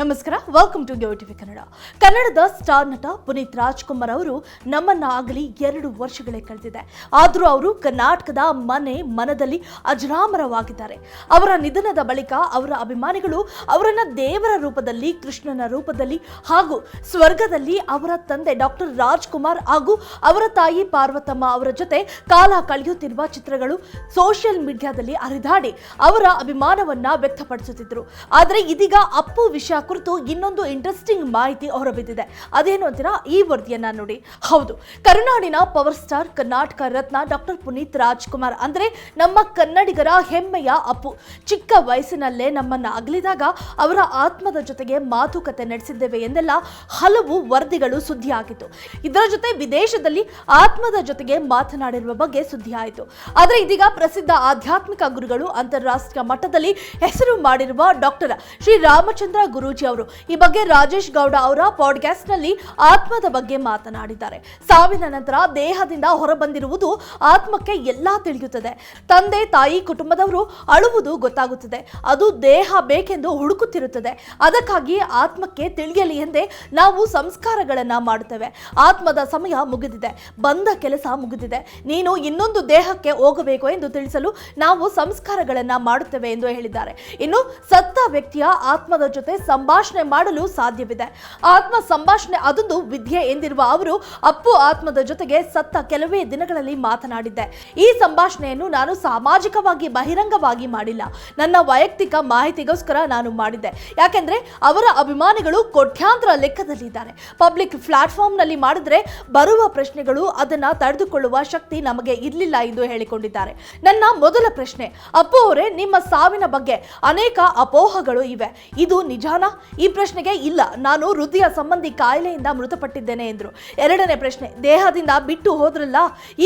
ನಮಸ್ಕಾರ welcome to ಗೆವ್ TV Kannada ಕನ್ನಡದ ಸ್ಟಾರ್ ನಟ ಪುನೀತ್ ರಾಜ್ಕುಮಾರ್ ಅವರು ನಮ್ಮನ್ನ ಆಗಲಿ ಎರಡು ವರ್ಷಗಳೇ ಕಳೆದಿದೆ. ಆದರೂ ಅವರು ಕರ್ನಾಟಕದ ಮನೆ ಮನದಲ್ಲಿ ಅಜರಾಮರವಾಗಿದ್ದಾರೆ. ಅವರ ನಿಧನದ ಬಳಿಕ ಅವರ ಅಭಿಮಾನಿಗಳು ಅವರನ್ನ ದೇವರ ರೂಪದಲ್ಲಿ, ಕೃಷ್ಣನ ರೂಪದಲ್ಲಿ ಹಾಗೂ ಸ್ವರ್ಗದಲ್ಲಿ ಅವರ ತಂದೆ ಡಾಕ್ಟರ್ ರಾಜ್ಕುಮಾರ್ ಹಾಗೂ ಅವರ ತಾಯಿ ಪಾರ್ವತಮ್ಮ ಅವರ ಜೊತೆ ಕಾಲ ಕಳೆಯುತ್ತಿರುವ ಚಿತ್ರಗಳು ಸೋಷಿಯಲ್ ಮೀಡಿಯಾದಲ್ಲಿ ಹರಿದಾಡಿ ಅವರ ಅಭಿಮಾನವನ್ನ ವ್ಯಕ್ತಪಡಿಸುತ್ತಿದ್ದರು ಆದರೆ ಇದೀಗ ಅಪ್ಪು ವಿಷಯ ಕುರಿತು ಇನ್ನೊಂದು ಇಂಟ್ರೆಸ್ಟಿಂಗ್ ಮಾಹಿತಿ ಹೊರಬಿದ್ದಿದೆ. ಅದೇನು ಅಂತೀರಾ? ಈ ವರದಿಯನ್ನ ನೋಡಿ. ಹೌದು. ಕರುನಾಡಿನ power star Karnataka Ratna doctor Puneeth Rajkumar ಅಂದ್ರೆ ನಮ್ಮ ಕನ್ನಡಿಗರ ಹೆಮ್ಮೆಯ ಅಪ್ಪು. ಚಿಕ್ಕ ವಯಸ್ಸಿನಲ್ಲೇ ನಮ್ಮನ್ನ ಅಗಲಿದಾಗ ಅವರ ಆತ್ಮದ ಜೊತೆಗೆ ಮಾತುಕತೆ ನಡೆಸಿದ್ದೇವೆ ಎಂದೆಲ್ಲ ಹಲವು ವರದಿಗಳು ಸುದ್ದಿಯಾಗಿತ್ತು ಇದರ ಜೊತೆ ವಿದೇಶದಲ್ಲಿ ಆತ್ಮದ ಜೊತೆಗೆ ಮಾತನಾಡಿರುವ ಬಗ್ಗೆ ಸುದ್ದಿ ಆಯಿತು. ಆದರೆ ಇದೀಗ ಪ್ರಸಿದ್ಧ ಆಧ್ಯಾತ್ಮಿಕ ಗುರುಗಳು ಅಂತಾರಾಷ್ಟ್ರೀಯ ಮಟ್ಟದಲ್ಲಿ ಹೆಸರು ಮಾಡಿರುವ ಡಾಕ್ಟರ್ ಶ್ರೀ ರಾಮಚಂದ್ರ ಗುರೂಜಿ ಅವರು. ಈ ಬಗ್ಗೆ ರಾಜೇಶ್ ಗೌಡ ಅವರ ಪಾಡ್ಕಾಸ್ಟ್ನಲ್ಲಿ ಆತ್ಮದ ಬಗ್ಗೆ ಮಾತನಾಡಿದ್ದಾರೆ. ಸಾವಿನ ನಂತರ ದೇಹದಿಂದ ಹೊರಬಂದಿರುವುದು ಆತ್ಮಕ್ಕೆ ಎಲ್ಲಾ ತಿಳಿಯುತ್ತದೆ. ತಂದೆ, ತಾಯಿ, ಕುಟುಂಬದವರು ಅಳುವುದು ಗೊತ್ತಾಗುತ್ತದೆ. ಅದು ದೇಹ ಬೇಕೆಂದು ಹುಡುಕುತ್ತಿರುತ್ತದೆ. ಅದಕ್ಕಾಗಿ ಆತ್ಮಕ್ಕೆ ತಿಳಿಯಲಿ ಎಂದೇ ನಾವು ಸಂಸ್ಕಾರಗಳನ್ನ ಮಾಡುತ್ತೇವೆ. ಆತ್ಮದ ಸಮಯ ಮುಗಿದಿದೆ. ಬಂದ ಕೆಲಸ ಮುಗಿದಿದೆ. ನೀನು ಇನ್ನೊಂದು ದೇಹಕ್ಕೆ ಹೋಗಬೇಕು ಎಂದು ತಿಳಿಸಲು ನಾವು ಸಂಸ್ಕಾರಗಳನ್ನ ಮಾಡುತ್ತೇವೆ ಎಂದು ಹೇಳಿದ್ದಾರೆ. ಇನ್ನು ಸತ್ತ ವ್ಯಕ್ತಿಯ ಆತ್ಮದ ಜೊತೆ ಸಂಭಾಷಣೆ ಮಾಡಲು ಸಾಧ್ಯವಿದೆ. ಆತ್ಮ ಸಂಭಾಷಣೆ ಅದೊಂದು ವಿದ್ಯೆ ಎಂದಿರುವ ಅವರು ಅಪ್ಪು ಆತ್ಮದ ಜೊತೆಗೆ ಸತ್ತ ಕೆಲವೇ ದಿನಗಳಲ್ಲಿ ಮಾತನಾಡಿದ್ದೆ. ಈ ಸಂಭಾಷಣೆಯನ್ನು ನಾನು ಸಾಮಾಜಿಕವಾಗಿ ಬಹಿರಂಗವಾಗಿ ಮಾಡಿಲ್ಲ. ನನ್ನ ವೈಯಕ್ತಿಕ ಮಾಹಿತಿಗೋಸ್ಕರ ನಾನು ಮಾಡಿದ್ದೆ. ಯಾಕೆಂದ್ರೆ ಅವರ ಅಭಿಮಾನಿಗಳು ಕೋಟ್ಯಾಂತರ ಲೆಕ್ಕದಲ್ಲಿದ್ದಾರೆ. ಪಬ್ಲಿಕ್ ಪ್ಲಾಟ್ಫಾರ್ಮ್ನಲ್ಲಿ ಮಾಡಿದ್ರೆ ಬರುವ ಪ್ರಶ್ನೆಗಳು ಅದನ್ನ ತಡೆದುಕೊಳ್ಳುವ ಶಕ್ತಿ ನಮಗೆ ಇರಲಿಲ್ಲ ಎಂದು ಹೇಳಿಕೊಂಡಿದ್ದಾರೆ. ನನ್ನ ಮೊದಲ ಪ್ರಶ್ನೆ, ಅಪ್ಪು ಅವರೇ ನಿಮ್ಮ ಸಾವಿನ ಬಗ್ಗೆ ಅನೇಕ ಅಪೋಹಗಳು ಇವೆ. ಇದು ನಿಜಾನಾ? ಈ ಪ್ರಶ್ನೆಗೆ ಇಲ್ಲ. ನಾನು ಹೃದಯ ಸಂಬಂಧಿ ಕಾಯಿಲೆಯಿಂದ ಮೃತಪಟ್ಟಿದ್ದೇನೆ ಎಂದರು. ಎರಡನೇ ಪ್ರಶ್ನೆ, ದೇಹದಿಂದ ಬಿಟ್ಟು ಹೋದ್ರಲ್ಲ,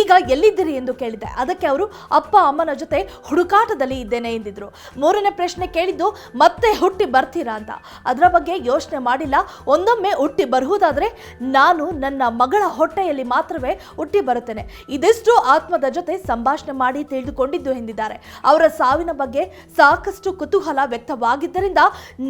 ಈಗ ಎಲ್ಲಿದ್ದೀರಿ ಎಂದು ಕೇಳಿದೆ. ಅದಕ್ಕೆ ಅವರು, ಅಪ್ಪ ಅಮ್ಮನ ಜೊತೆ ಹುಡುಕಾಟದಲ್ಲಿ ಇದ್ದೇನೆ ಎಂದಿದ್ರು. ಮೂರನೇ ಪ್ರಶ್ನೆ ಕೇಳಿದ್ದು, ಮತ್ತೆ ಹುಟ್ಟಿ ಬರ್ತೀರಾ ಅಂತ. ಅದರ ಬಗ್ಗೆ ಯೋಚನೆ ಮಾಡಿಲ್ಲ. ಒಂದೊಮ್ಮೆ ಹುಟ್ಟಿ ಬರುವುದಾದರೆ ನಾನು ನನ್ನ ಮಗಳ ಹೊಟ್ಟೆಯಲ್ಲಿ ಮಾತ್ರವೇ ಹುಟ್ಟಿ ಬರುತ್ತೇನೆ. ಇದೆಷ್ಟು ಆತ್ಮದ ಜೊತೆ ಸಂಭಾಷಣೆ ಮಾಡಿ ತಿಳಿದುಕೊಂಡಿದ್ದು ಎಂದಿದ್ದಾರೆ. ಅವರ ಸಾವಿನ ಬಗ್ಗೆ ಸಾಕಷ್ಟು ಕುತೂಹಲ ವ್ಯಕ್ತವಾಗಿದ್ದರಿಂದ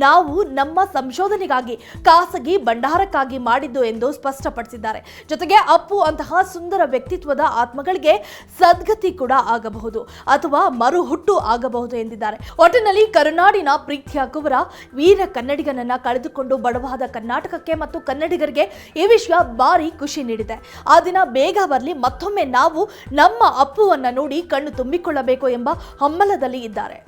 ನಾವು ನಮ್ಮ ಸಂಶೋಧನೆಗಾಗಿ ಖಾಸಗಿ ಭಂಡಾರಕ್ಕಾಗಿ ಮಾಡಿದ್ದು ಎಂದು ಸ್ಪಷ್ಟಪಡಿಸಿದ್ದಾರೆ. ಜೊತೆಗೆ ಅಪ್ಪು ಅಂತಹ ಸುಂದರ ವ್ಯಕ್ತಿತ್ವದ ಆತ್ಮಗಳಿಗೆ ಸದ್ಗತಿ ಕೂಡ ಆಗಬಹುದು ಅಥವಾ ಮರುಹುಟ್ಟು ಆಗಬಹುದು ಎಂದಿದ್ದಾರೆ. ಒಟ್ಟಿನಲ್ಲಿ ಕರುನಾಡಿನ ಪ್ರೀತಿಯ ಕುವರ, ವೀರ ಕನ್ನಡಿಗನನ್ನ ಕಳೆದುಕೊಂಡು ಬಡವಾದ ಕರ್ನಾಟಕಕ್ಕೆ ಮತ್ತು ಕನ್ನಡಿಗರಿಗೆ ಈ ವಿಷಯ ಭಾರಿ ಖುಷಿ ನೀಡಿದೆ. ಆ ದಿನ ಬೇಗ ಬರಲಿ ಮತ್ತೊಮ್ಮೆ ನಾವು ನಮ್ಮ ಅಪ್ಪುವನ್ನ ನೋಡಿ ಕಣ್ಣು ತುಂಬಿಕೊಳ್ಳಬೇಕು ಎಂಬ ಹಮ್ಮಲದಲ್ಲಿ ಇದ್ದಾರೆ.